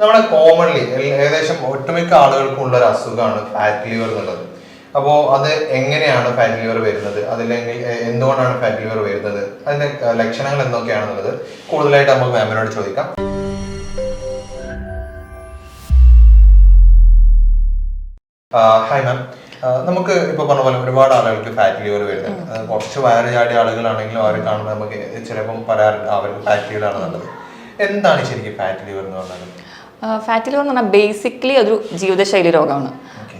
നമ്മുടെ കോമൺലി ഏകദേശം ഒട്ടുമിക്ക ആളുകൾക്കും ഉള്ള ഒരു അസുഖമാണ് ഫാറ്റ് ലിവർ എന്നുള്ളത്. അപ്പോൾ അത് എങ്ങനെയാണ് ഫാറ്റ് ലിവർ വരുന്നത്? അതല്ലെങ്കിൽ എന്തുകൊണ്ടാണ് ഫാറ്റ് ലിവർ വരുന്നത്? അതിന്റെ ലക്ഷണങ്ങൾ എന്തൊക്കെയാണെന്നുള്ളത് കൂടുതലായിട്ട് നമുക്ക് മാമിനോട് ചോദിക്കാം. ഹായ് മാം നമുക്ക് ഇപ്പൊ പറഞ്ഞ പോലെ ഒരുപാട് ആളുകൾക്ക് ഫാറ്റ് ലിവർ വരുന്നത്. കുറച്ച് വയറ് ചാടിയ ആളുകളാണെങ്കിലും അവരെ കാണുമ്പോൾ നമുക്ക് ചിലപ്പം പറയാറുണ്ട് അവർക്ക് ഫാറ്റ് ലിവർ ആണ് ആണെന്നുള്ളത്. എന്താണ് ശരിക്കും ഫാറ്റ് ലിവർ എന്ന് പറഞ്ഞാൽ ഫാറ്റി ലിവർ എന്ന് പറഞ്ഞാൽ ബേസിക്കലി ഒരു ജീവിതശൈലി രോഗമാണ്.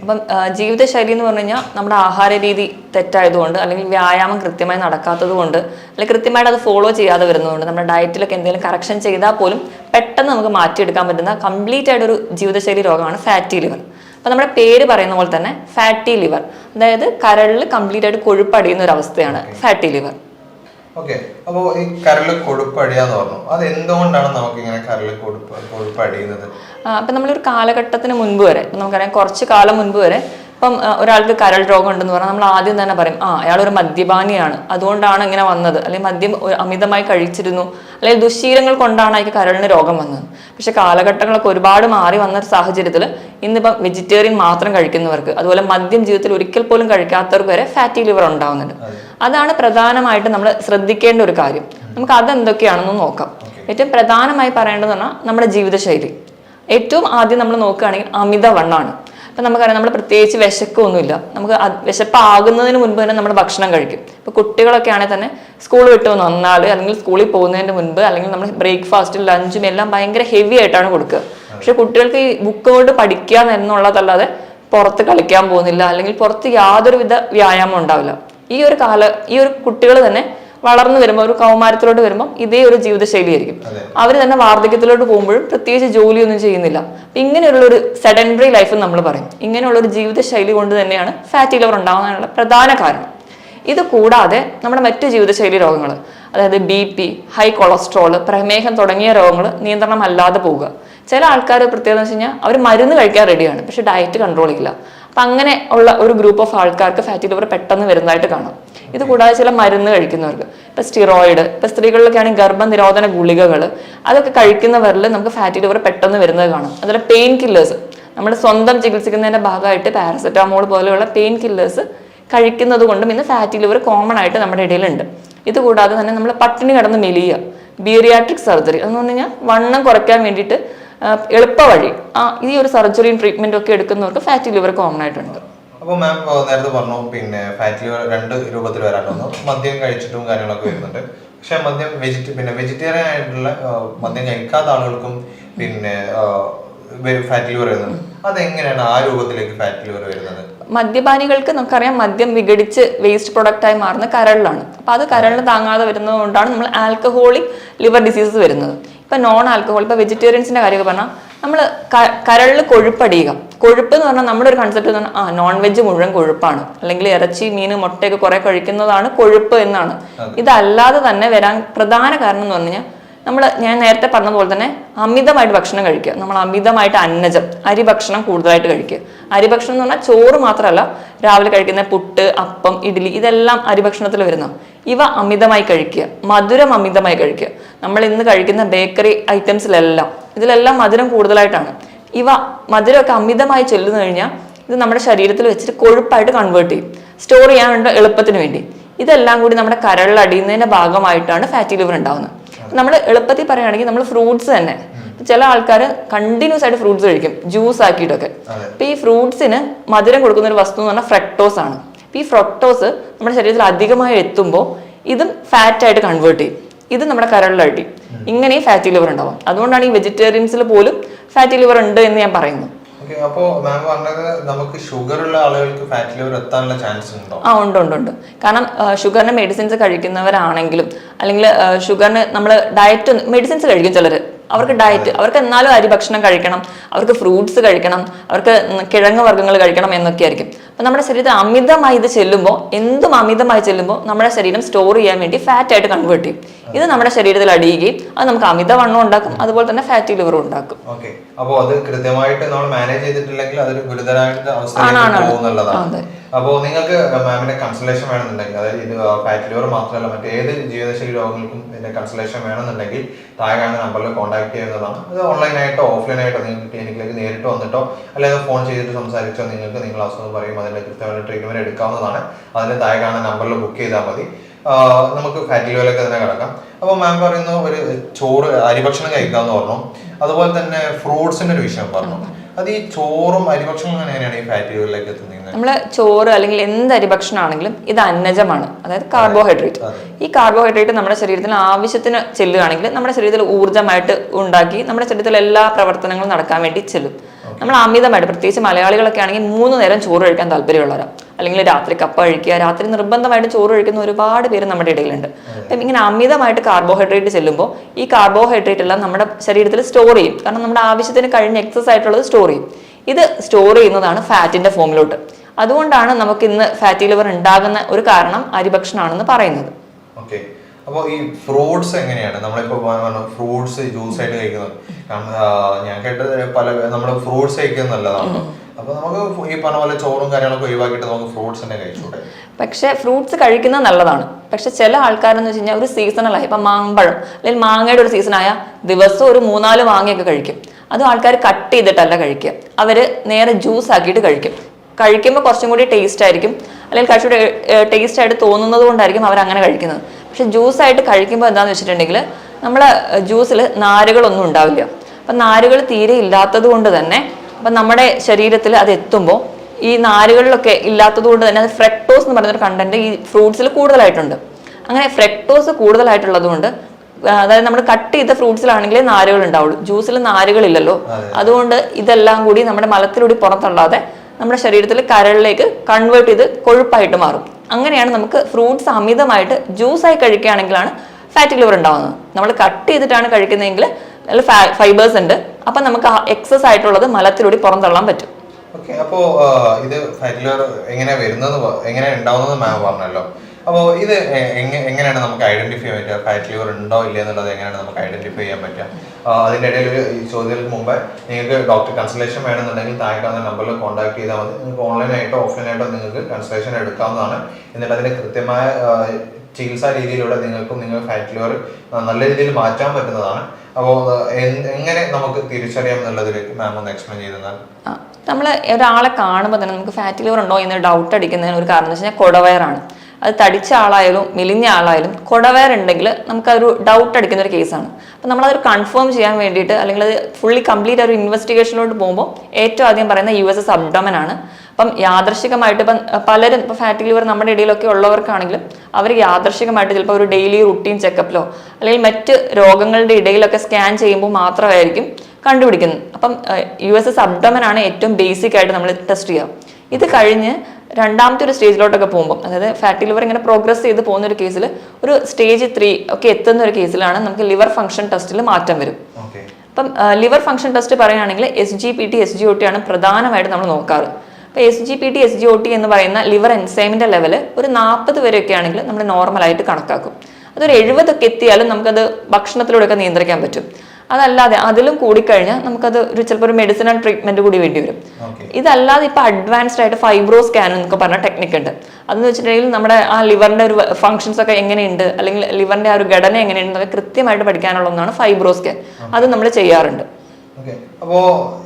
അപ്പം ജീവിതശൈലി എന്ന് പറഞ്ഞു കഴിഞ്ഞാൽ നമ്മുടെ ആഹാര രീതി തെറ്റായതുകൊണ്ട് അല്ലെങ്കിൽ വ്യായാമം കൃത്യമായി നടക്കാത്തത് കൊണ്ട് അല്ലെങ്കിൽ കൃത്യമായിട്ട് അത് ഫോളോ ചെയ്യാതെ വരുന്നതുകൊണ്ട് നമ്മുടെ ഡയറ്റിലൊക്കെ എന്തെങ്കിലും കറക്ഷൻ ചെയ്താൽ പോലും പെട്ടെന്ന് നമുക്ക് മാറ്റിയെടുക്കാൻ പറ്റുന്ന കംപ്ലീറ്റ് ആയിട്ടൊരു ജീവിതശൈലി രോഗമാണ് ഫാറ്റി ലിവർ അപ്പം നമ്മുടെ പേര് പറയുന്ന പോലെ തന്നെ ഫാറ്റി ലിവർ അതായത് കരളിൽ കംപ്ലീറ്റ് ആയിട്ട് കൊഴുപ്പടിയുന്ന ഒരു അവസ്ഥയാണ് ഫാറ്റി ലിവർ ഓക്കെ. അപ്പോൾ ഈ കരളിൽ കൊഴുപ്പ് അടിയാന്ന് പറഞ്ഞു അത് എന്തുകൊണ്ടാണ് നമുക്ക് ഇങ്ങനെ കൊഴുപ്പ് അടിയുന്നത് ആ, അപ്പം നമ്മളൊരു കാലഘട്ടത്തിന് മുൻപ് വരെ നമുക്കറിയാം കുറച്ച് കാലം മുൻപ് വരെ ഇപ്പം ഒരാൾക്ക് കരൾ രോഗം ഉണ്ടെന്ന് പറഞ്ഞാൽ നമ്മൾ ആദ്യം തന്നെ പറയും ആ അയാൾ ഒരു മദ്യപാനിയാണ്. അതുകൊണ്ടാണ് ഇങ്ങനെ വന്നത്. അല്ലെങ്കിൽ മദ്യം അമിതമായി കഴിച്ചിരുന്നു. അല്ലെങ്കിൽ ദുശ്ശീലങ്ങൾ കൊണ്ടാണ് അയാൾക്ക് കരളിന് രോഗം വന്നത്. പക്ഷെ കാലഘട്ടങ്ങളൊക്കെ ഒരുപാട് മാറി വന്ന സാഹചര്യത്തിൽ ഇന്നിപ്പം വെജിറ്റേറിയൻ മാത്രം കഴിക്കുന്നവർക്ക് അതുപോലെ മദ്യം ജീവിതത്തിൽ ഒരിക്കൽ പോലും കഴിക്കാത്തവർക്ക് വരെ ഫാറ്റി ലിവർ ഉണ്ടാവുന്നുണ്ട്. അതാണ് പ്രധാനമായിട്ട് നമ്മൾ ശ്രദ്ധിക്കേണ്ട ഒരു കാര്യം. നമുക്ക് അതെന്തൊക്കെയാണെന്ന് നോക്കാം. ഏറ്റവും പ്രധാനമായി പറയേണ്ടതെന്ന് പറഞ്ഞാൽ നമ്മുടെ ജീവിതശൈലി. ഏറ്റവും ആദ്യം നമ്മൾ നോക്കുകയാണെങ്കിൽ അമിതവണ്ണമാണ് അപ്പം നമുക്കറിയാം നമ്മൾ പ്രത്യേകിച്ച് വിശക്കൊന്നുമില്ല. നമുക്ക് വിശപ്പാകുന്നതിന് മുൻപ് തന്നെ നമ്മൾ ഭക്ഷണം കഴിക്കും. ഇപ്പോൾ കുട്ടികളൊക്കെ ആണെങ്കിൽ തന്നെ സ്കൂൾ വിട്ട് വന്നാൽ അല്ലെങ്കിൽ സ്കൂളിൽ പോകുന്നതിന് മുൻപ് അല്ലെങ്കിൽ നമ്മൾ ബ്രേക്ക്ഫാസ്റ്റും ലഞ്ചും എല്ലാം ഭയങ്കര ഹെവി ആയിട്ടാണ് കൊടുക്കുക. പക്ഷെ കുട്ടികൾക്ക് ഈ ബുക്ക് കൊണ്ട് പഠിക്കുക എന്നുള്ളതല്ലാതെ പുറത്ത് കളിക്കാൻ പോകുന്നില്ല അല്ലെങ്കിൽ പുറത്ത് യാതൊരുവിധ വ്യായാമം ഉണ്ടാവില്ല. ഈ ഒരു കാല ഈ ഒരു കുട്ടികൾ തന്നെ വളർന്നു വരുമ്പോൾ ഒരു കൗമാരത്തിലോട്ട് വരുമ്പോൾ ഇതേ ഒരു ജീവിതശൈലി ആയിരിക്കും. അവർ തന്നെ വാർദ്ധക്യത്തിലോട്ട് പോകുമ്പോഴും പ്രത്യേകിച്ച് ജോലിയൊന്നും ചെയ്യുന്നില്ല. ഇങ്ങനെയുള്ള ഒരു സെഡൻഡറി ലൈഫ് നമ്മൾ പറയും. ഇങ്ങനെയുള്ള ഒരു ജീവിതശൈലി കൊണ്ട് തന്നെയാണ് ഫാറ്റി ലവർ ഉണ്ടാകാനുള്ള പ്രധാന കാരണം. ഇത് കൂടാതെ നമ്മുടെ മറ്റ് ജീവിതശൈലി രോഗങ്ങൾ അതായത് ബി പി ഹൈ കൊളസ്ട്രോൾ പ്രമേഹം തുടങ്ങിയ രോഗങ്ങൾ നിയന്ത്രണമല്ലാതെ പോവുക. ചില ആൾക്കാർ പ്രത്യേകത എന്ന് വെച്ച് കഴിഞ്ഞാൽ അവർ മരുന്ന് കഴിക്കാൻ റെഡിയാണ് പക്ഷെ ഡയറ്റ് കൺട്രോൾ ചെയ്യില്ല അപ്പം അങ്ങനെ ഉള്ള ഒരു ഗ്രൂപ്പ് ഓഫ് ആൾക്കാർക്ക് ഫാറ്റി ലിവർ പെട്ടെന്ന് വരുന്നതായിട്ട് കാണാം. ഇത് കൂടാതെ ചില മരുന്ന് കഴിക്കുന്നവർക്ക്. ഇപ്പം സ്റ്റിറോയിഡ് ഇപ്പം സ്ത്രീകളിലൊക്കെ ആണെങ്കിൽ ഗർഭനിരോധന ഗുളികകൾ അതൊക്കെ കഴിക്കുന്നവരിൽ നമുക്ക് ഫാറ്റി ലിവർ പെട്ടെന്ന് വരുന്നത് കാണാം. അതുപോലെ പെയിൻ കില്ലേഴ്സ് നമ്മുടെ സ്വന്തം ചികിത്സിക്കുന്നതിന്റെ ഭാഗമായിട്ട് പാരസെറ്റാമോൾ പോലെയുള്ള പെയിൻ കില്ലേഴ്സ് കഴിക്കുന്നത് കൊണ്ടും ഇന്ന് ഫാറ്റി ലിവർ കോമൺ ആയിട്ട് നമ്മുടെ ഇടയിലുണ്ട്. ഇത് കൂടാതെ തന്നെ നമ്മൾ പട്ടിണി കിടന്ന് മെലിയുക. ബീറിയാട്രിക് സർജറി എന്ന് പറഞ്ഞു കഴിഞ്ഞാൽ വണ്ണം കുറയ്ക്കാൻ വേണ്ടിയിട്ട് ആ, എളുപ്പ വഴി ആ ഈ ഒരു സർജറിയും ട്രീറ്റ്മെന്റും ഒക്കെ എടുക്കുന്നവർക്ക് ഫാറ്റി ലിവർ കോമൺ ആയിട്ടുണ്ട്. അപ്പോൾ മാം നേരത്തെ പറഞ്ഞു പിന്നെ ഫാറ്റ് ലിവർ രണ്ട് രൂപത്തിൽ വരാറുണ്ട് മദ്യം കഴിച്ചിട്ടും കാര്യങ്ങളൊക്കെ വരുന്നുണ്ട്. പക്ഷെ മദ്യം വെജിറ്റ പിന്നെ വെജിറ്റേറിയൻ ആയിട്ടുള്ള മദ്യം കഴിക്കാത്ത ആളുകൾക്കും പിന്നെ ഫാറ്റ് ലിവർ വരുന്നുണ്ട്. അതെങ്ങനെയാണ് ആ രൂപത്തിലേക്ക് ഫാറ്റ് ലിവർ വരുന്നത്? മദ്യപാനികൾക്ക് നമുക്കറിയാം മദ്യം വിഘടിച്ച് വേസ്റ്റ് പ്രൊഡക്റ്റായി മാറുന്ന കരളിലാണ്. അപ്പോൾ അത് കരളിന് താങ്ങാതെ വരുന്നത് കൊണ്ടാണ് നമ്മൾ ആൽക്കഹോളിക് ലിവർ ഡിസീസസ് വരുന്നത്. ഇപ്പം നോൺ ആൽക്കഹോൾ ഇപ്പോൾ വെജിറ്റേറിയൻസിന്റെ കാര്യമൊക്കെ പറഞ്ഞാൽ നമ്മൾ കരളിൽ കൊഴുപ്പടിയുക. കൊഴുപ്പ് എന്ന് പറഞ്ഞാൽ നമ്മുടെ ഒരു കൺസെപ്റ്റ് എന്ന് പറഞ്ഞാൽ ആ നോൺ വെജ് മുഴുവൻ കൊഴുപ്പാണ്. അല്ലെങ്കിൽ ഇറച്ചി മീൻ മുട്ടയൊക്കെ കുറെ കഴിക്കുന്നതാണ് കൊഴുപ്പ് എന്നാണ്. ഇതല്ലാതെ തന്നെ വരാൻ പ്രധാന കാരണം എന്ന് പറഞ്ഞു കഴിഞ്ഞാൽ നമ്മൾ ഞാൻ നേരത്തെ പറഞ്ഞതുപോലെ തന്നെ അമിതമായിട്ട് ഭക്ഷണം കഴിക്കുക. നമ്മൾ അമിതമായിട്ട് അന്നജം അരി ഭക്ഷണം കൂടുതലായിട്ട് കഴിക്കുക. അരി ഭക്ഷണം എന്ന് പറഞ്ഞാൽ ചോറ് മാത്രമല്ല രാവിലെ കഴിക്കുന്ന പുട്ട് അപ്പം ഇഡ്ഡലി ഇതെല്ലാം അരി ഭക്ഷണത്തിൽ വരുന്ന ഇവ അമിതമായി കഴിക്കുക. മധുരം അമിതമായി കഴിക്കുക. നമ്മൾ ഇന്ന് കഴിക്കുന്ന ബേക്കറി ഐറ്റംസിലെല്ലാം ഇതിലെല്ലാം മധുരം കൂടുതലായിട്ടാണ്. ഇവ മധുരമൊക്കെ അമിതമായി ചെല്ലുന്നു കഴിഞ്ഞാൽ ഇത് നമ്മുടെ ശരീരത്തിൽ വെച്ചിട്ട് കൊഴുപ്പായിട്ട് കൺവേർട്ട് ചെയ്യും. സ്റ്റോർ ചെയ്യാൻ വേണ്ട എളുപ്പത്തിന് വേണ്ടി. ഇതെല്ലാം കൂടി നമ്മുടെ കരളിൽ അടിയുന്നതിന്റെ ഭാഗമായിട്ടാണ് ഫാറ്റി ലിവർ ഉണ്ടാകുന്നത് നമ്മൾ എളുപ്പത്തിൽ പറയുകയാണെങ്കിൽ നമ്മൾ ഫ്രൂട്ട്സ് തന്നെ. ചില ആൾക്കാർ കണ്ടിന്യൂസ് ആയിട്ട് ഫ്രൂട്ട്സ് കഴിക്കും ജ്യൂസ് ആക്കിയിട്ടൊക്കെ. അപ്പൊ ഈ ഫ്രൂട്ട്സിന് മധുരം കൊടുക്കുന്ന ഒരു വസ്തു എന്ന് പറഞ്ഞാൽ ഫ്രക്ടോസ് ആണ്. അപ്പൊ ഈ ഫ്രക്ടോസ് നമ്മുടെ ശരീരത്തിൽ അധികമായി എത്തുമ്പോൾ ഇതും ഫാറ്റായിട്ട് കൺവേർട്ട് ചെയ്യും. ഇത് നമ്മുടെ കരളിലടി ഇങ്ങനെ ഈ ഫാറ്റി ലിവർ ഉണ്ടാവും. അതുകൊണ്ടാണ് ഈ വെജിറ്റേറിയൻസിൽ പോലും ഫാറ്റി ലിവർ ഉണ്ട് എന്ന് ഞാൻ അപ്പോൾ മാം പറഞ്ഞത് നമുക്ക് ഷുഗർ ഉള്ള ആളുകൾക്ക് ഫാറ്റ് ലിവർ എത്താനുള്ള ചാൻസ് ഉണ്ടോ? ആ ഉണ്ട് ഉണ്ട് ഉണ്ട്. കാരണം ഷുഗറിന് മെഡിസിൻസ് കഴിക്കുന്നവരാണെങ്കിലും അല്ലെങ്കിൽ ഷുഗറിന് നമ്മൾ ഡയറ്റ് മെഡിസിൻസ് കഴിക്കും ചിലർ അവർക്ക് ഡയറ്റ് അവർക്ക് എന്നാലും അരി ഭക്ഷണം കഴിക്കണം അവർക്ക് ഫ്രൂട്ട്സ് കഴിക്കണം അവർക്ക് കിഴങ്ങ് വർഗങ്ങൾ കഴിക്കണം എന്നൊക്കെ ആയിരിക്കും. അപ്പം നമ്മുടെ ശരീരത്തിൽ അമിതമായി ഇത് ചെല്ലുമ്പോൾ എന്തും അമിതമായി ചെല്ലുമ്പോൾ നമ്മുടെ ശരീരം സ്റ്റോർ ചെയ്യാൻ വേണ്ടി ഫാറ്റ് ആയിട്ട് കൺവേർട്ട് ചെയ്യും. ഇത് നമ്മുടെ ശരീരത്തിൽ അടിയുകയും അത് നമുക്ക് അമിതവണ്ണം ഉണ്ടാക്കും അതുപോലെ തന്നെ ഫാറ്റി ലിവർ ഉണ്ടാക്കും. അപ്പോൾ അത് കൃത്യമായിട്ട് നമ്മൾ മാനേജ് ചെയ്തിട്ടില്ലെങ്കിൽ അതൊരു ഗുരുതരമായിട്ട് ആണാണ്. അപ്പോൾ നിങ്ങൾക്ക് മാമിന്റെ കൺസൾട്ടേഷൻ വേണമെന്നുണ്ടെങ്കിൽ അതായത് ഇത് ഫാറ്റ് ലിവർ മാത്രമല്ല മറ്റേത് ജീവിതശൈലി രോഗങ്ങൾക്കും ഇതിന്റെ കൺസൾട്ടേഷൻ വേണമെന്നുണ്ടെങ്കിൽ താഴെ കാണുന്ന നമ്പറിൽ കോൺടാക്ട് ചെയ്യുന്നതാണ്. അത് ഓൺലൈനായിട്ടോ ഓഫ്ലൈനായിട്ടോ നിങ്ങൾക്ക് ക്ലിനിക്കിലേക്ക് നേരിട്ട് വന്നിട്ടോ അല്ലെങ്കിൽ ഫോൺ ചെയ്തിട്ട് സംസാരിച്ചോ നിങ്ങൾക്ക് നിങ്ങൾ അസുഖം പറയും അതിന്റെ കൃത്യമായിട്ട് ട്രീറ്റ്മെന്റ് എടുക്കാവുന്നതാണ്. അതിന് താഴെ കാണുന്ന നമ്പറിൽ ബുക്ക് ചെയ്താൽ മതി. നമുക്ക് ഫാറ്റി ലിവറിലേക്ക് തന്നെ കിടക്കാം. അപ്പോൾ മാം പറയുന്നു ഒരു ചോറ് അരിഭക്ഷണം കഴിക്കാമെന്ന് പറഞ്ഞു. അതുപോലെ തന്നെ ഫ്രൂട്ട്സിന്റെ ഒരു വിഷയം പറഞ്ഞു. അത് ഈ ചോറും അരിഭക്ഷണവും എങ്ങനെയാണ് ഈ ഫാറ്റി ലിവറിലേക്ക് എത്തുന്നത്? നമ്മൾ ചോറ് അല്ലെങ്കിൽ എന്ത് അരിഭക്ഷണമാണെങ്കിലും ഇത് അന്നജമാണ്. അതായത് കാർബോഹൈഡ്രേറ്റ് ഈ കാർബോഹൈഡ്രേറ്റ് നമ്മുടെ ശരീരത്തിന് ആവശ്യത്തിന് ചെല്ലുകയാണെങ്കിൽ നമ്മുടെ ശരീരത്തിൽ ഊർജമായിട്ട് ഉണ്ടാക്കി നമ്മുടെ ശരീരത്തിൽ എല്ലാ പ്രവർത്തനങ്ങളും നടക്കാൻ വേണ്ടി ചെല്ലും. നമ്മൾ അമിതമായിട്ട് പ്രത്യേകിച്ച് മലയാളികളൊക്കെ ആണെങ്കിൽ മൂന്ന് നേരം ചോറ് കഴിക്കാൻ താല്പര്യമുള്ളവരാണ് അല്ലെങ്കിൽ രാത്രി കപ്പ കഴിക്കുക രാത്രി നിർബന്ധമായിട്ട് ചോറ് കഴിക്കുന്ന ഒരുപാട് പേര് നമ്മുടെ ഇടയിലുണ്ട്. അപ്പം ഇങ്ങനെ അമിതമായിട്ട് കാർബോഹൈഡ്രേറ്റ് ചെല്ലുമ്പോൾ ഈ കാർബോഹൈഡ്രേറ്റ് എല്ലാം നമ്മുടെ ശരീരത്തിൽ സ്റ്റോർ ചെയ്യും. കാരണം നമ്മുടെ ആവശ്യത്തിന് കഴിഞ്ഞ എക്സസ് ആയിട്ടുള്ളത് സ്റ്റോർ ചെയ്യും. ഇത് സ്റ്റോർ ചെയ്യുന്നതാണ് ഫാറ്റിന്റെ ഫോമിലോട്ട് അതുകൊണ്ടാണ് നമുക്ക് ഇന്ന് ഫാറ്റി ലിവർ ഉണ്ടാകുന്ന ഒരു കാരണം അരിഭക്ഷണമാണെന്ന് പറയുന്നത്. ഓക്കെ. അപ്പോൾ ഈ ഫ്രൂട്ട്സ് എങ്ങനെയാണ്? നമ്മളിപ്പോ ഫ്രൂട്ട്സ് ജ്യൂസ് ആയിട്ട് കഴിക്കുന്നത്. കാരണം ഞാൻ കേട്ടത് പല നമ്മൾ ഫ്രൂട്ട്സ് കഴിക്കുന്നത് നല്ലതാണ്. അപ്പൊ നമുക്ക് ഈ പറഞ്ഞ പോലെ ചോറും കാര്യങ്ങളൊക്കെ ഒഴിവാക്കിയിട്ട് നമുക്ക് ഫ്രൂട്ട്സ് തന്നെ കഴിച്ചൂടെ? പക്ഷേ ഫ്രൂട്ട്സ് കഴിക്കുന്നത് നല്ലതാണ്. പക്ഷെ ചില ആൾക്കാരെന്ന് വെച്ച് കഴിഞ്ഞാൽ ഒരു സീസണലായി ഇപ്പം മാമ്പഴം അല്ലെങ്കിൽ മാങ്ങയുടെ ഒരു സീസണായ ദിവസം ഒരു മൂന്നാൽ മാങ്ങയൊക്കെ കഴിക്കും. അത് ആൾക്കാർ കട്ട് ചെയ്തിട്ടല്ല കഴിക്കുക. അവർ നേരെ ജ്യൂസ് ആക്കിയിട്ട് കഴിക്കും. കഴിക്കുമ്പോൾ കുറച്ചും കൂടി ടേസ്റ്റ് ആയിരിക്കും. അല്ലെങ്കിൽ കുറച്ചുകൂടി ടേസ്റ്റ് ആയിട്ട് തോന്നുന്നത് കൊണ്ടായിരിക്കും അവർ അങ്ങനെ കഴിക്കുന്നത്. പക്ഷെ ജ്യൂസ് ആയിട്ട് കഴിക്കുമ്പോൾ എന്താണെന്ന് വെച്ചിട്ടുണ്ടെങ്കിൽ നമ്മളെ ജ്യൂസിൽ നാരുകളൊന്നും ഉണ്ടാവില്ല. അപ്പം നാരുകൾ തീരെ ഇല്ലാത്തത് കൊണ്ട് തന്നെ അപ്പം നമ്മുടെ ശരീരത്തിൽ അത് എത്തുമ്പോൾ ഈ നാരുകളിലൊക്കെ ഇല്ലാത്തത് കൊണ്ട് തന്നെ അത് ഫ്രക്ടോസ് എന്ന് പറയുന്നൊരു കണ്ടന്റ് ഈ ഫ്രൂട്ട്സിൽ കൂടുതലായിട്ടുണ്ട്. അങ്ങനെ ഫ്രക്ടോസ് കൂടുതലായിട്ടുള്ളത് കൊണ്ട് അതായത് നമ്മൾ കട്ട് ചെയ്ത ഫ്രൂട്ട്സിലാണെങ്കിലേ നാരുകൾ ഉണ്ടാവുള്ളൂ. ജ്യൂസിൽ നാരുകളില്ലല്ലോ അതുകൊണ്ട് ഇതെല്ലാം കൂടി നമ്മുടെ മലത്തിലൂടെ പുറത്തള്ളാതെ നമ്മുടെ ശരീരത്തിൽ കരളിലേക്ക് കൺവേർട്ട് ചെയ്ത് കൊഴുപ്പായിട്ട് മാറും. അങ്ങനെയാണ് നമുക്ക് ഫ്രൂട്ട്സ് അമിതമായിട്ട് ജ്യൂസായി കഴിക്കുകയാണെങ്കിലാണ് ഫാറ്റി ലിവർ ഉണ്ടാവുന്നത്. നമ്മൾ കട്ട് ചെയ്തിട്ടാണ് കഴിക്കുന്നതെങ്കിൽ നല്ല ഫൈബേഴ്സ് ഉണ്ട്. അപ്പം നമുക്ക് എക്സസ് ആയിട്ടുള്ളത് മലത്തിലൂടെ പുറന്തള്ളാൻ പറ്റും. ഓക്കെ അപ്പോ ഇത് ഫാറ്റി ലിവർ എങ്ങനെ വരുന്നത് എങ്ങനെ ഉണ്ടാവുന്നത് മാം പറഞ്ഞല്ലോ. അപ്പോൾ ഇത് എങ്ങനെയാണ് നമുക്ക് ഐഡന്റിഫൈ ചെയ്യാൻ പറ്റുക? ഫാറ്റ് ലിവർ ഉണ്ടോ ഇല്ല എന്നുള്ളത് എങ്ങനെയാണ് നമുക്ക് ഐഡന്റിഫൈ ചെയ്യാൻ പറ്റുക? അതിന്റെ ഇടയിൽ ഒരു ചോദ്യങ്ങൾക്ക് മുമ്പ് നിങ്ങൾക്ക് ഡോക്ടർ കൺസൾട്ടേഷൻ വേണമെന്നുണ്ടെങ്കിൽ താഴെ കാണുന്ന നമ്പറിൽ കോൺടാക്ട് ചെയ്താൽ മതി. നിങ്ങൾക്ക് ഓൺലൈനായിട്ടോ ഓഫ്ലൈനായിട്ടോ നിങ്ങൾക്ക് കൺസൾട്ടേഷൻ എടുക്കാവുന്നതാണ്. എന്നിട്ട് അതിന്റെ കൃത്യമായ ചികിത്സാ രീതിയിലൂടെ നിങ്ങൾക്കും നിങ്ങൾ ഫാറ്റ് ലിവർ നല്ല രീതിയിൽ മാറ്റാൻ പറ്റുന്നതാണ്. അപ്പോൾ എങ്ങനെ നമുക്ക് തിരിച്ചറിയാം എന്നുള്ളതിലേക്ക് മാം ഒന്ന് എക്സ്പ്ലെയിൻ ചെയ്ത് തന്നാൽ. നമ്മൾ ഒരാളെ കാണുമ്പോൾ തന്നെ നമുക്ക് ഫാറ്റ് ലിവർ ഉണ്ടോ എന്ന് ഡൗട്ട് അടിക്കുന്നതിന് ഒരു കാരണം എന്ന് വെച്ച് കഴിഞ്ഞാൽ കൊടവയറാണ്. അത് തടിച്ച ആളായാലും മെലിഞ്ഞ ആളായാലും കുടവേറുണ്ടെങ്കിൽ നമുക്കതൊരു ഡൗട്ട് അടിക്കുന്ന ഒരു കേസാണ് അപ്പം നമ്മളതൊരു കൺഫേം ചെയ്യാൻ വേണ്ടിയിട്ട് അല്ലെങ്കിൽ അത് ഫുള്ളി കംപ്ലീറ്റ് ഒരു ഇൻവെസ്റ്റിഗേഷനിലോട്ട് പോകുമ്പോൾ ഏറ്റവും ആദ്യം പറയുന്ന യു എസ് എസ് അബ്ഡമൻ ആണ്. അപ്പം യാദർശികമായിട്ട് ഇപ്പം പലരും ഇപ്പം ഫാറ്റി ലിവർ നമ്മുടെ ഇടയിലൊക്കെ ഉള്ളവർക്കാണെങ്കിലും അവർ യാദർശികമായിട്ട് ചിലപ്പോൾ ഒരു ഡെയിലി റുട്ടീൻ ചെക്കപ്പിലോ അല്ലെങ്കിൽ മറ്റ് രോഗങ്ങളുടെ ഇടയിലൊക്കെ സ്കാൻ ചെയ്യുമ്പോൾ മാത്രമായിരിക്കും കണ്ടുപിടിക്കുന്നത്. അപ്പം യു എസ് എസ് അബ്ഡമൻ ആണ് ഏറ്റവും ബേസിക് ആയിട്ട് നമ്മൾ ടെസ്റ്റ് ചെയ്യുക. ഇത് കഴിഞ്ഞ് രണ്ടാമത്തെ ഒരു സ്റ്റേജിലോട്ടൊക്കെ പോകുമ്പോൾ അതായത് ഫാറ്റി ലിവർ ഇങ്ങനെ പ്രോഗ്രസ് ചെയ്ത് പോകുന്ന ഒരു കേസിൽ ഒരു സ്റ്റേജ് ത്രീ ഒക്കെ എത്തുന്ന ഒരു കേസിലാണ് നമുക്ക് ലിവർ ഫംഗ്ഷൻ ടെസ്റ്റിൽ മാറ്റം വരും. അപ്പം ലിവർ ഫംഗ്ഷൻ ടെസ്റ്റ് പറയുകയാണെങ്കിൽ S G P T S G O T ആണ് പ്രധാനമായിട്ട് നമ്മൾ നോക്കാറ്. അപ്പോൾ S G P T S G O T എന്ന് പറയുന്ന ലിവർ എൻസൈമിന്റെ ലെവൽ ഒരു നാൽപ്പത് വരെയൊക്കെ ആണെങ്കിൽ നമ്മൾ നോർമലായിട്ട് കണക്കാക്കും. അതൊരു എഴുപതൊക്കെ എത്തിയാലും നമുക്കത് ഭക്ഷണത്തിലൂടെയൊക്കെ നിയന്ത്രിക്കാൻ പറ്റും. അതല്ലാതെ അതിലും കൂടിക്കഴിഞ്ഞാൽ നമുക്കത് ഒരു ചിലപ്പോൾ ഒരു മെഡിസിനൽ ട്രീറ്റ്മെന്റ് കൂടി വേണ്ടി വരും. ഇതല്ലാതെ ഇപ്പൊ അഡ്വാൻസ്ഡ് ആയിട്ട് ഫൈബ്രോ സ്കാൻ എന്നൊക്കെ പറഞ്ഞ ടെക്നിക്ക് ഉണ്ട്. അതെന്ന് വെച്ചിട്ടുണ്ടെങ്കിൽ നമ്മുടെ ആ ലിവറിന്റെ ഒരു ഫങ്ഷൻസ് ഒക്കെ എങ്ങനെയുണ്ട്? അല്ലെങ്കിൽ ലിവറിന്റെ ആ ഒരു ഘടന എങ്ങനെയുണ്ട് എന്നൊക്കെ കൃത്യമായിട്ട് പഠിക്കാനുള്ള ഒന്നാണ് ഫൈബ്രോ സ്കാൻ അത് നമ്മൾ ചെയ്യാറുണ്ട്. അപ്പോ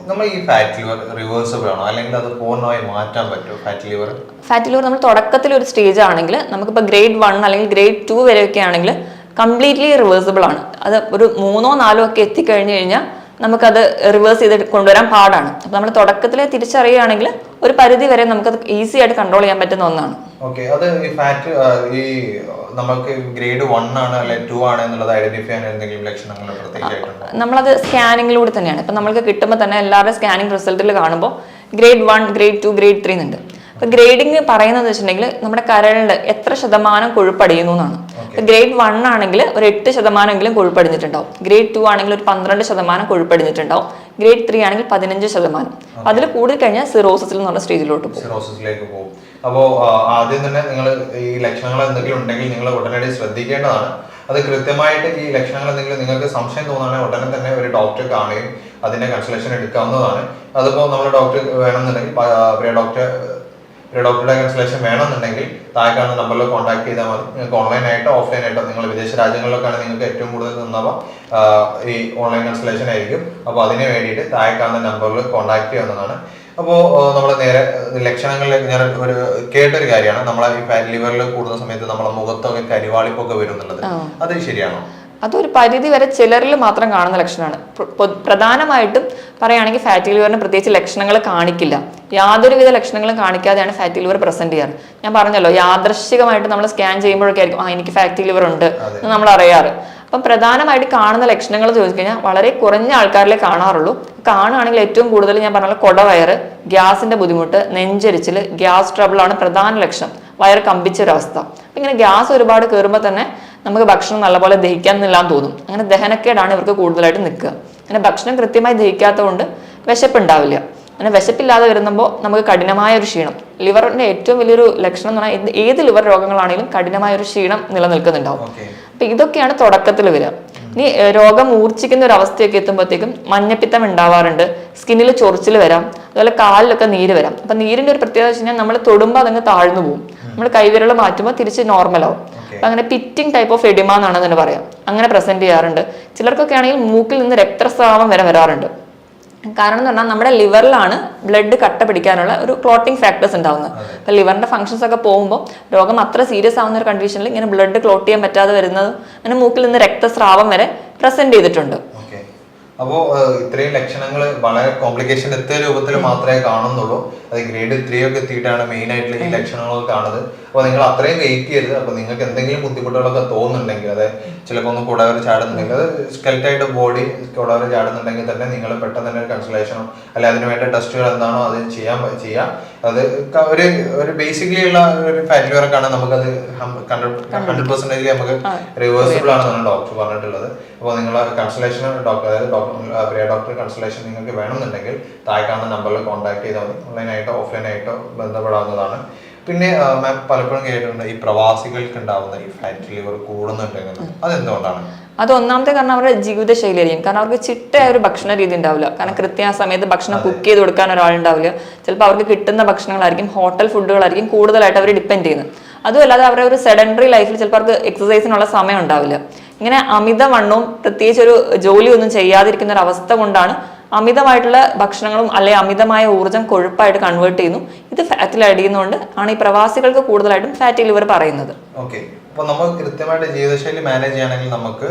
നമ്മൾ ഈ ഫാറ്റ് ലിവർ റിവേഴ്സിബിൾ ആണോ? അല്ലെങ്കിൽ അത് പൂർണമായി മാറ്റാൻ പറ്റുമോ ഫാറ്റ് ലിവർ ഫാറ്റ് ലിവർ നമ്മൾ തുടക്കത്തിൽ ഒരു സ്റ്റേജ് ആണെങ്കിൽ നമുക്കിപ്പോൾ ഗ്രേഡ് വൺ അല്ലെങ്കിൽ ഗ്രേഡ് ടു വരെയൊക്കെ ആണെങ്കിൽ കംപ്ലീറ്റ്ലി റിവേഴ്സിബിൾ ആണ്. അത് ഒരു മൂന്നോ നാലോ ഒക്കെ എത്തിക്കഴിഞ്ഞു കഴിഞ്ഞാൽ നമുക്കത് റിവേഴ്സ് ചെയ്ത് കൊണ്ടുവരാൻ പാടാണ്. അപ്പോൾ നമ്മൾ തുടക്കത്തിൽ തിരിച്ചറിയുകയാണെങ്കിൽ ഒരു പരിധി വരെ നമുക്കത് ഈസി ആയിട്ട് കൺട്രോൾ ചെയ്യാൻ പറ്റുന്ന ഒന്നാണ്. ഓക്കെ അത് ഈ ഫാറ്റ് ഈ നമുക്ക് ഗ്രേഡ് വൺ ആണ് ടു ആണ് എന്നുള്ളത് ഐഡന്റിഫൈ ചെയ്യാൻ എന്തെങ്കിലും ലക്ഷണങ്ങൾ നമ്മളത് സ്കാനിങ്ങിലൂടെ തന്നെയാണ്. ഇപ്പം നമ്മൾക്ക് കിട്ടുമ്പോൾ തന്നെ എല്ലാവരുടെ സ്കാനിങ് റിസൾട്ടിൽ കാണുമ്പോൾ grade one grade two grade three എന്നുണ്ട് അപ്പോൾ ഗ്രേഡിങ് പറയുന്നത് വെച്ചിട്ടുണ്ടെങ്കിൽ നമ്മുടെ കരളിൽ എത്ര ശതമാനം കൊഴുപ്പടിയുന്നു എന്നാണ്. ഗ്രേഡ് വൺ ആണെങ്കിൽ ഒരു എട്ട് ശതമാനമെങ്കിലും കൊഴുപ്പടിഞ്ഞിട്ടുണ്ടാവും. ഗ്രേഡ് ടു ആണെങ്കിൽ ഒരു പന്ത്രണ്ട് ശതമാനം കൊഴുപ്പടിഞ്ഞിട്ടുണ്ടാവും. ഗ്രേഡ് ത്രീ ആണെങ്കിൽ പതിനഞ്ച് ശതമാനം. അതിൽ കൂടുതൽ കഴിഞ്ഞാൽ സിറോസിസിൽ എന്ന് പറഞ്ഞ സ്റ്റേജിലോട്ട് പോകും. അപ്പോൾ ആദ്യം തന്നെ നിങ്ങൾ ഈ ലക്ഷണങ്ങൾ എന്തെങ്കിലും ഉണ്ടെങ്കിൽ നിങ്ങൾ ഉടനടി ശ്രദ്ധിക്കേണ്ടതാണ്. അത് കൃത്യമായിട്ട് ഈ ലക്ഷണങ്ങൾ എന്തെങ്കിലും നിങ്ങൾക്ക് സംശയം തോന്നുകയാണെങ്കിൽ ഉടനെ തന്നെ ഒരു ഡോക്ടറെ കാണുകയും അതിന്റെ കൺസൾട്ടേഷൻ എടുക്കാവുന്നതാണ്. അതിപ്പോൾ നമ്മൾ ഡോക്ടർ വേണമെന്നുണ്ടെങ്കിൽ ഡോക്ടറെ പ്രിയ ഡോക്ടറുടെ കൺസൾട്ടേഷൻ വേണമെന്നുണ്ടെങ്കിൽ താഴെ കാണുന്ന നമ്പറിൽ കോൺടാക്ട് ചെയ്താൽ മതി. നിങ്ങൾക്ക് ഓൺലൈൻ ആയിട്ടോ ഓഫ്ലൈൻ ആയിട്ടോ നിങ്ങൾ വിദേശ രാജ്യങ്ങളിലൊക്കെയാണ് നിങ്ങൾക്ക് ഏറ്റവും കൂടുതൽ നിന്നവ ഈ ഓൺലൈൻ കൺസൾട്ടേഷൻ ആയിരിക്കും. അപ്പോൾ അതിന് വേണ്ടിയിട്ട് താഴെ കാണുന്ന നമ്പറിൽ കോൺടാക്ട് ചെയ്യാവുന്നതാണ് അപ്പോൾ നമ്മൾ നേരെ ലക്ഷണങ്ങളിലേക്ക് ഞാൻ ഒരു കേട്ടൊരു കാര്യമാണ്. നമ്മളെ ഈ ഫാറ്റ് ലിവറിൽ കൂടുന്ന സമയത്ത് നമ്മളെ മുഖത്തൊക്കെ കരിവാളിപ്പൊക്കെ വരും എന്നുള്ളത്. അത് ശരിയാണോ? അതൊരു പരിധി വരെ ചിലരിൽ മാത്രം കാണുന്ന ലക്ഷണമാണ്. പ്രധാനമായിട്ടും പറയുകയാണെങ്കിൽ ഫാറ്റി ലിവറിന് പ്രത്യേകിച്ച് ലക്ഷണങ്ങൾ കാണിക്കില്ല. യാതൊരുവിധ ലക്ഷണങ്ങളും കാണിക്കാതെയാണ് ഫാറ്റി ലിവർ പ്രസന്റ് ചെയ്യാറ്. ഞാൻ പറഞ്ഞല്ലോ യാദൃശികമായിട്ട് നമ്മൾ സ്കാൻ ചെയ്യുമ്പോഴൊക്കെ ആയിരിക്കും ആ എനിക്ക് ഫാറ്റി ലിവർ ഉണ്ട് എന്ന് നമ്മൾ അറിയാറ്. അപ്പം പ്രധാനമായിട്ട് കാണുന്ന ലക്ഷണങ്ങൾ ചോദിച്ചു കഴിഞ്ഞാൽ വളരെ കുറഞ്ഞ ആൾക്കാരിലെ കാണാറുള്ളൂ. കാണുകയാണെങ്കിൽ ഏറ്റവും കൂടുതൽ ഞാൻ പറഞ്ഞ കുടവയറ് ഗ്യാസിന്റെ ബുദ്ധിമുട്ട് നെഞ്ചരിച്ചിൽ ഗ്യാസ് ട്രബിളാണ് പ്രധാന ലക്ഷണം. വയർ കമ്പിച്ച ഒരവസ്ഥ. അപ്പം ഇങ്ങനെ ഗ്യാസ് ഒരുപാട് കയറുമ്പോൾ തന്നെ നമുക്ക് ഭക്ഷണം നല്ലപോലെ ദഹിക്കാൻ എന്നില്ലാന്ന് തോന്നും. അങ്ങനെ ദഹനക്കേടാണ് ഇവർക്ക് കൂടുതലായിട്ട് നിൽക്കുക. അങ്ങനെ ഭക്ഷണം കൃത്യമായി ദഹിക്കാത്തതുകൊണ്ട് വിശപ്പുണ്ടാവില്ല. അങ്ങനെ വിശപ്പില്ലാതെ വരുമ്പോൾ നമുക്ക് കഠിനമായ ഒരു ക്ഷീണം. ലിവറിന്റെ ഏറ്റവും വലിയൊരു ലക്ഷണം എന്ന് പറഞ്ഞാൽ ഏത് ലിവർ രോഗങ്ങളാണെങ്കിലും കഠിനമായ ഒരു ക്ഷീണം നിലനിൽക്കുന്നുണ്ടാവും. അപ്പൊ ഇതൊക്കെയാണ് തുടക്കത്തിൽ വരിക. ഇനി രോഗം മൂർച്ഛിക്കുന്ന ഒരു അവസ്ഥയൊക്കെ എത്തുമ്പോഴത്തേക്കും മഞ്ഞപ്പിത്തം ഉണ്ടാവാറുണ്ട്. സ്കിന്നിൽ ചൊറിച്ചിൽ വരാം. അതുപോലെ കാലിലൊക്കെ നീര് വരാം. അപ്പൊ നീരിന്റെ ഒരു പ്രത്യേകത വെച്ച് കഴിഞ്ഞാൽ നമ്മൾ തൊടുമ്പോൾ അതങ്ങ് താഴ്ന്നു പോകും നമ്മൾ കൈവിരൽ മാറ്റുമ്പോൾ തിരിച്ച് നോർമൽ ആവും. അപ്പൊ അങ്ങനെ പിറ്റിംഗ് ടൈപ്പ് ഓഫ് എഡിമ എന്നാണ് അതിന് പറയാം അങ്ങനെ പ്രസന്റ് ചെയ്യാറുണ്ട്. ചിലർക്കൊക്കെ ആണെങ്കിൽ മൂക്കിൽ നിന്ന് രക്തസ്രാവം വരെ വരാറുണ്ട്. കാരണം എന്ന് പറഞ്ഞാൽ നമ്മുടെ ലിവറിലാണ് ബ്ലഡ് കട്ട പിടിക്കാനുള്ള ഒരു ക്ലോട്ടിംഗ് ഫാക്ടേഴ്സ് ഉണ്ടാവുന്നത്. അപ്പൊ ലിവറിന്റെ ഫംഗ്ഷൻസ് ഒക്കെ പോകുമ്പോൾ രോഗം അത്ര സീരിയസ് ആവുന്ന ഒരു കണ്ടീഷനിൽ ഇങ്ങനെ ബ്ലഡ് ക്ലോട്ട് ചെയ്യാൻ പറ്റാതെ വരുന്നത് അങ്ങനെ മൂക്കിൽ നിന്ന് രക്തസ്രാവം വരെ പ്രസന്റ് ചെയ്തിട്ടുണ്ട്. അപ്പോ ഇത്രയും ലക്ഷണങ്ങൾ വളരെ കോംപ്ലിക്കേഷൻ എത്തിയ രൂപത്തിൽ മാത്രമേ കാണുന്നുള്ളൂ. അത് ഗ്രേഡ് ത്രീ ഒക്കെ എത്തിയിട്ടാണ് മെയിൻ ആയിട്ടുള്ള ഈ ലക്ഷണങ്ങളൊക്കെ കാണുന്നത്. അപ്പോൾ നിങ്ങൾ അത്രയും വെയിറ്റ് ചെയ്ത് അപ്പോൾ നിങ്ങൾക്ക് എന്തെങ്കിലും ബുദ്ധിമുട്ടുകളൊക്കെ തോന്നുന്നുണ്ടെങ്കിൽ അത് ചിലപ്പോ ഒന്ന് കുടവർ ചാടുന്നുണ്ടെങ്കിൽ അത് സ്കെൽറ്റായിട്ട് ബോഡി കുടവർ ചാടുന്നുണ്ടെങ്കിൽ തന്നെ നിങ്ങൾ പെട്ടെന്ന് തന്നെ ഒരു കൺസൾട്ടേഷനോ അല്ലെ അതിന് വേണ്ട ടെസ്റ്റുകൾ എന്താണോ അത് ചെയ്യാൻ ചെയ്യാം. അത് ഒരു ഒരു ബേസിക്കലി ഉള്ള ഒരു ഫാറ്റ് വർക്ക് ആണ് അത് ഹൺഡ്രഡ് പെർസെന്റേജ് നമുക്ക് റിവേഴ്സിബിൾ ആണെന്നാണ് ഡോക്ടർ പറഞ്ഞിട്ടുള്ളത്. അപ്പോൾ നിങ്ങൾ കൺസൾട്ടേഷൻ ഡോക്ടർ അതായത് പ്രിയ ഡോക്ടർ കൺസൾട്ടേഷൻ നിങ്ങൾക്ക് വേണമെന്നുണ്ടെങ്കിൽ താഴെ കാണുന്ന നമ്പറിൽ കോൺടാക്ട് ചെയ്താൽ മതി. ഓൺലൈനായിട്ടോ ഓഫ്ലൈനായിട്ടോ ബന്ധപ്പെടാവുന്നതാണ്. പിന്നെ മാം പലപ്പോഴും കേട്ടിട്ടുണ്ട് ഈ പ്രവാസികൾക്ക് ഉണ്ടാവുന്ന ഈ ഫാറ്റ് ലിവർ കൂടുന്നുണ്ടെങ്കിൽ അതെന്തുകൊണ്ടാണ്? അത് ഒന്നാമത്തെ കാരണം അവരുടെ ജീവിതശൈലി ആയിരിക്കും. കാരണം അവർക്ക് ചിട്ടയായ ഒരു ഭക്ഷണ രീതി ഉണ്ടാവില്ല. കാരണം കൃത്യ സമയത്ത് ഭക്ഷണം കുക്ക് ചെയ്ത് കൊടുക്കാൻ ഒരാളുണ്ടാവില്ല. ചിലപ്പോൾ അവർക്ക് കിട്ടുന്ന ഭക്ഷണങ്ങളായിരിക്കും ഹോട്ടൽ ഫുഡുകളായിരിക്കും കൂടുതലായിട്ട് അവർ ഡിപ്പെൻഡ് ചെയ്യുന്നത്. അതുമല്ലാതെ അവരുടെ ഒരു സെഡൻഡറി ലൈഫിൽ ചിലപ്പോൾ അവർക്ക് എക്സസൈസിനുള്ള സമയം ഉണ്ടാവില്ല. ഇങ്ങനെ അമിതവണ്ണവും പ്രത്യേകിച്ച് ഒരു ജോലിയൊന്നും ചെയ്യാതിരിക്കുന്ന ഒരു അവസ്ഥ കൊണ്ടാണ് അമിതമായിട്ടുള്ള ഭക്ഷണങ്ങളും അല്ലെങ്കിൽ അമിതമായ ഊർജം കൊഴുപ്പായിട്ട് കൺവേർട്ട് ചെയ്യുന്നു. ഇത് ഫാറ്റിൽ അടിയുന്നതുകൊണ്ട് ആണ് ഈ പ്രവാസികൾക്ക് കൂടുതലായിട്ടും ഫാറ്റിൽ ഇവർ പറയുന്നത്. ഓക്കെ അപ്പൊ നമ്മൾ കൃത്യമായിട്ട് ജീവിതശൈലി മാനേജ് ചെയ്യണമെങ്കിൽ നമുക്ക്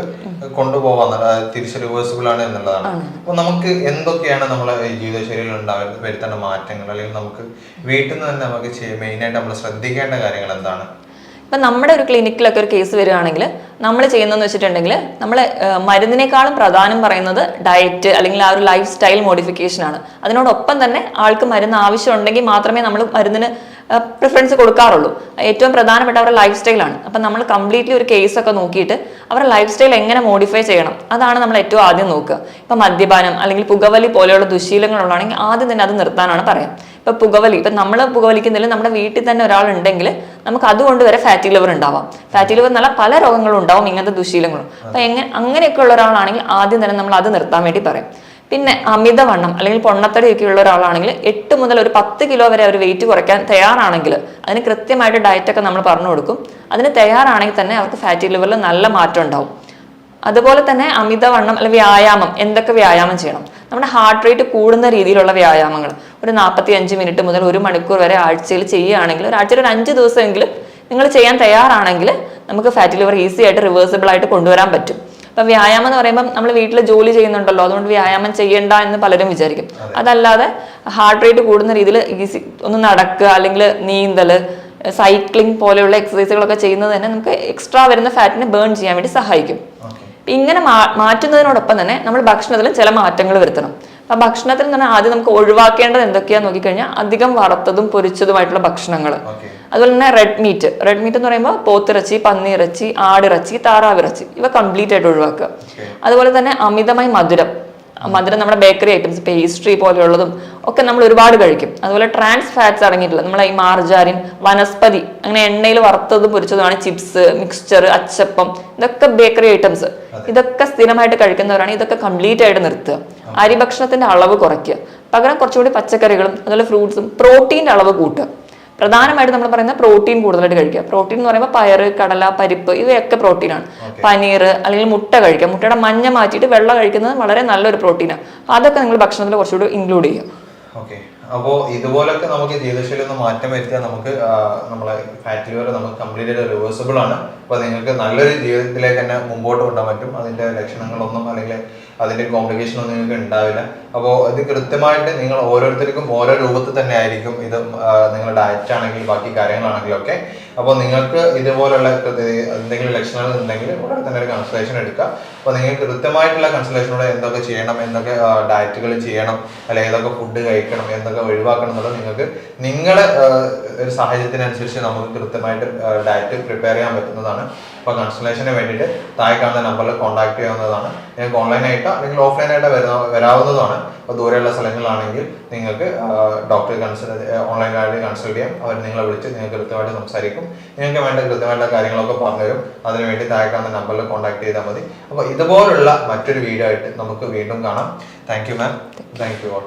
കൊണ്ടുപോകാൻ തിരിച്ച് റിവേഴ്സിബിൾ ആണ് എന്നുള്ളതാണ്. അപ്പൊ നമുക്ക് എന്തൊക്കെയാണ് നമ്മളെ ജീവിതശൈലിയിൽ ഉണ്ടാവുന്ന വരുത്തേണ്ട മാറ്റങ്ങൾ? അല്ലെങ്കിൽ നമുക്ക് വീട്ടിൽ നിന്ന് തന്നെ നമുക്ക് മെയിനായിട്ട് നമ്മൾ ശ്രദ്ധിക്കേണ്ട കാര്യങ്ങൾ എന്താണ്? ഇപ്പം നമ്മുടെ ഒരു ക്ലിനിക്കിലൊക്കെ ഒരു കേസ് വരികയാണെങ്കിൽ നമ്മൾ ചെയ്യുന്നതെന്ന് വെച്ചിട്ടുണ്ടെങ്കിൽ നമ്മൾ മരുന്നിനേക്കാളും പ്രധാനം പറയുന്നത് ഡയറ്റ് അല്ലെങ്കിൽ ആ ഒരു ലൈഫ് സ്റ്റൈൽ മോഡിഫിക്കേഷനാണ് അതിനോടൊപ്പം തന്നെ ആൾക്ക് മരുന്ന് ആവശ്യമുണ്ടെങ്കിൽ മാത്രമേ നമ്മൾ മരുന്നിന് പ്രിഫറൻസ് കൊടുക്കാറുള്ളൂ. ഏറ്റവും പ്രധാനപ്പെട്ട അവരുടെ ലൈഫ് സ്റ്റൈലാണ് അപ്പം നമ്മൾ കംപ്ലീറ്റ്ലി ഒരു കേസൊക്കെ നോക്കിയിട്ട് അവരുടെ ലൈഫ് സ്റ്റൈൽ എങ്ങനെ മോഡിഫൈ ചെയ്യണം? അതാണ് നമ്മൾ ഏറ്റവും ആദ്യം നോക്കുക. ഇപ്പം മദ്യപാനം അല്ലെങ്കിൽ പുകവലി പോലെയുള്ള ദുശീലങ്ങളുള്ളതാണെങ്കിൽ ആദ്യം തന്നെ അത് നിർത്താനാണ് പറയാം ഇപ്പം പുകവലി ഇപ്പം നമ്മൾ പുകവലിക്കുന്നില്ല നമ്മുടെ വീട്ടിൽ തന്നെ ഒരാൾ ഉണ്ടെങ്കിൽ നമുക്ക് അതുകൊണ്ട് വരെ ഫാറ്റി ലിവർ ഉണ്ടാവാം. ഫാറ്റി ലിവർ എന്നല്ല പല രോഗങ്ങളും ഉണ്ടാവും ഇങ്ങനത്തെ ദുശീലങ്ങളും. അപ്പൊ എങ്ങനെ അങ്ങനെയൊക്കെ ഉള്ള ഒരാളാണെങ്കിൽ ആദ്യം തന്നെ നമ്മൾ അത് നിർത്താൻ വേണ്ടി പറയും. പിന്നെ അമിതവണ്ണം അല്ലെങ്കിൽ പൊണ്ണത്തടിയൊക്കെ ഉള്ള ഒരാളാണെങ്കിൽ എട്ട് മുതൽ ഒരു പത്ത് കിലോ വരെ അവർ വെയിറ്റ് കുറയ്ക്കാൻ തയ്യാറാണെങ്കിൽ അതിന് കൃത്യമായിട്ട് ഡയറ്റൊക്കെ നമ്മൾ പറഞ്ഞു കൊടുക്കും. അതിന് തയ്യാറാണെങ്കിൽ തന്നെ അവർക്ക് ഫാറ്റി ലിവറിൽ നല്ല മാറ്റം ഉണ്ടാവും. അതുപോലെ തന്നെ അമിതവണ്ണം അല്ലെങ്കിൽ വ്യായാമം എന്തൊക്കെ വ്യായാമം ചെയ്യണം? നമ്മുടെ ഹാർട്ട് റേറ്റ് കൂടുന്ന രീതിയിലുള്ള വ്യായാമങ്ങൾ. ഒരു നാൽപ്പത്തി അഞ്ച് മിനിറ്റ് മുതൽ ഒരു മണിക്കൂർ വരെ ആഴ്ചയിൽ ചെയ്യുകയാണെങ്കിൽ ഒരാഴ്ചയിൽ ഒരു അഞ്ച് ദിവസമെങ്കിലും നിങ്ങൾ ചെയ്യാൻ തയ്യാറാണെങ്കിൽ നമുക്ക് ഫാറ്റ് ലിവർ ഈസി ആയിട്ട് റിവേഴ്സിബിൾ ആയിട്ട് കൊണ്ടുവരാൻ പറ്റും. ഇപ്പം വ്യായാമം എന്ന് പറയുമ്പോൾ നമ്മൾ വീട്ടിൽ ജോലി ചെയ്യുന്നുണ്ടല്ലോ അതുകൊണ്ട് വ്യായാമം ചെയ്യേണ്ട എന്ന് പലരും വിചാരിക്കും. അതല്ലാതെ ഹാർട്ട് റേറ്റ് കൂടുന്ന രീതിയിൽ ഈസി ഒന്ന് നടക്കുക അല്ലെങ്കിൽ നീന്തൽ സൈക്ലിംഗ് പോലെയുള്ള എക്സസൈസുകളൊക്കെ ചെയ്യുന്നത് തന്നെ നമുക്ക് എക്സ്ട്രാ വരുന്ന ഫാറ്റിനെ ബേൺ ചെയ്യാൻ വേണ്ടി സഹായിക്കും. ഇങ്ങനെ മാറ്റുന്നതിനോടൊപ്പം തന്നെ നമ്മൾ ഭക്ഷണത്തിൽ ചില മാറ്റങ്ങൾ വരുത്തണം. അപ്പൊ ഭക്ഷണത്തിൽ നിന്ന് ആദ്യം നമുക്ക് ഒഴിവാക്കേണ്ടത് എന്തൊക്കെയാന്ന് നോക്കിക്കഴിഞ്ഞാൽ അധികം വറുത്തതും പൊരിച്ചതുമായിട്ടുള്ള ഭക്ഷണങ്ങൾ. അതുപോലെ തന്നെ റെഡ് മീറ്റ് റെഡ് മീറ്റ് എന്ന് പറയുമ്പോൾ പോത്തിറച്ചി പന്നിയിറച്ചി ആടിറച്ചി താറാവിറച്ചി ഇവ കംപ്ലീറ്റ് ആയിട്ട് ഒഴിവാക്കുക. അതുപോലെ തന്നെ അമിതമായി മധുരം. മധുരം നമ്മുടെ ബേക്കറി ഐറ്റംസ് പേസ്ട്രി പോലെയുള്ളതും ഒക്കെ നമ്മൾ ഒരുപാട് കഴിക്കും. അതുപോലെ ട്രാൻസ് ഫാറ്റ്സ് അടങ്ങിയിട്ടുള്ള നമ്മളെ ഈ മാർജാരിൻ വനസ്പതി അങ്ങനെ എണ്ണയിൽ വറുത്തതും പൊരിച്ചതുമാണ് ചിപ്സ് മിക്സ്ചർ അച്ചപ്പം ഇതൊക്കെ ബേക്കറി ഐറ്റംസ് ഇതൊക്കെ സ്ഥിരമായിട്ട് കഴിക്കുന്നവരാണ് ഇതൊക്കെ കംപ്ലീറ്റ് ആയിട്ട് നിർത്തുക. അരി ഭക്ഷണത്തിന്റെ അളവ് കുറയ്ക്കുക. പകരം കുറച്ചുകൂടി പച്ചക്കറികളും അതുപോലെ ഫ്രൂട്ട്സും പ്രോട്ടീന്റെ അളവ് കൂട്ടുക. പ്രധാനമായിട്ട് നമ്മൾ പറയുന്നത് പ്രോട്ടീൻ കൂടുതലായിട്ട് കഴിക്കുക. പ്രോട്ടീൻ എന്ന് പറയുമ്പോൾ പയർ കടല പരിപ്പ് ഇവയൊക്കെ പ്രോട്ടീനാണ്. പനീർ അല്ലെങ്കിൽ മുട്ട കഴിക്കുക. മുട്ടയുടെ മഞ്ഞ മാറ്റിയിട്ട് വെള്ളം കഴിക്കുന്നത് വളരെ നല്ലൊരു പ്രോട്ടീനാണ് അതൊക്കെ നിങ്ങൾ ഭക്ഷണത്തിൽ കുറച്ചുകൂടി ഇൻക്ലൂഡ് ചെയ്യുക. ഓക്കെ. അപ്പോൾ ഇതുപോലൊക്കെ നമുക്ക് ജീവിതശൈലി ഒന്ന് മാറ്റം വരുത്തിയാൽ നമുക്ക് നമ്മളെ ഫാറ്റ് ലിവർ നമുക്ക് കംപ്ലീറ്റ് റിവേഴ്സിബിൾ ആണ്. അപ്പോൾ നിങ്ങൾക്ക് നല്ലൊരു ജീവിതത്തിലേക്ക് തന്നെ മുമ്പോട്ട് കൊണ്ടുപോകാൻ പറ്റും. അതിന്റെ ലക്ഷണങ്ങളൊന്നും അല്ലെങ്കിൽ അതിന്റെ കോംപ്ലിക്കേഷൻ ഒന്നും നിങ്ങൾക്ക് ഉണ്ടാവില്ല. അപ്പോൾ ഇത് കൃത്യമായിട്ട് നിങ്ങൾ ഓരോരുത്തർക്കും ഓരോ രൂപത്തിൽ തന്നെ ആയിരിക്കും ഇത് നിങ്ങളുടെ ഡയറ്റ് ആണെങ്കിൽ ബാക്കി കാര്യങ്ങളാണെങ്കിലും ഒക്കെ. അപ്പോൾ നിങ്ങൾക്ക് ഇതുപോലുള്ള എന്തെങ്കിലും ലക്ഷണങ്ങൾ ഉണ്ടെങ്കിൽ ഉടനെ തന്നെ ഒരു കൺസൾട്ടേഷൻ എടുക്കുക. അപ്പോൾ നിങ്ങൾക്ക് കൃത്യമായിട്ടുള്ള കൺസൾട്ടേഷനോടെ എന്തൊക്കെ ചെയ്യണം എന്തൊക്കെ ഡയറ്റുകൾ ചെയ്യണം അല്ലെങ്കിൽ ഏതൊക്കെ ഫുഡ് കഴിക്കണം എന്തൊക്കെ ഒഴിവാക്കണം എന്നുള്ളത് നിങ്ങൾക്ക് നിങ്ങളുടെ ഒരു സാഹചര്യത്തിനനുസരിച്ച് നമുക്ക് കൃത്യമായിട്ട് ഡയറ്റ് പ്രിപ്പയർ ചെയ്യാൻ പറ്റുന്നതാണ്. അപ്പോൾ കൺസൾട്ടേഷന് വേണ്ടിയിട്ട് താഴെ കാണുന്ന നമ്പറിൽ കോൺടാക്ട് ചെയ്യാവുന്നതാണ്. നിങ്ങൾക്ക് ഓൺലൈനായിട്ടോ അല്ലെങ്കിൽ ഓഫ്ലൈനായിട്ടോ വരുന്ന വരാവുന്നതാണ്. അപ്പോൾ ദൂരെയുള്ള സ്ഥലങ്ങളിലാണെങ്കിൽ നിങ്ങൾക്ക് ഡോക്ടറെ കൺസൾട്ട് ഓൺലൈനായിട്ട് കൺസൾട്ട് ചെയ്യാം. അവർ നിങ്ങളെ വിളിച്ച് നിങ്ങൾക്ക് കൃത്യമായിട്ട് സംസാരിക്കും. നിങ്ങൾക്ക് വേണ്ട കൃത്യമായിട്ടുള്ള കാര്യങ്ങളൊക്കെ പറഞ്ഞുതരും. അതിനുവേണ്ടി താഴെ കാണുന്ന നമ്പറിൽ കോൺടാക്ട് ചെയ്താൽ മതി. അപ്പോൾ ഇതുപോലുള്ള മറ്റൊരു വീഡിയോ ആയിട്ട് നമുക്ക് വീണ്ടും കാണാം. Thank you ma'am thank you all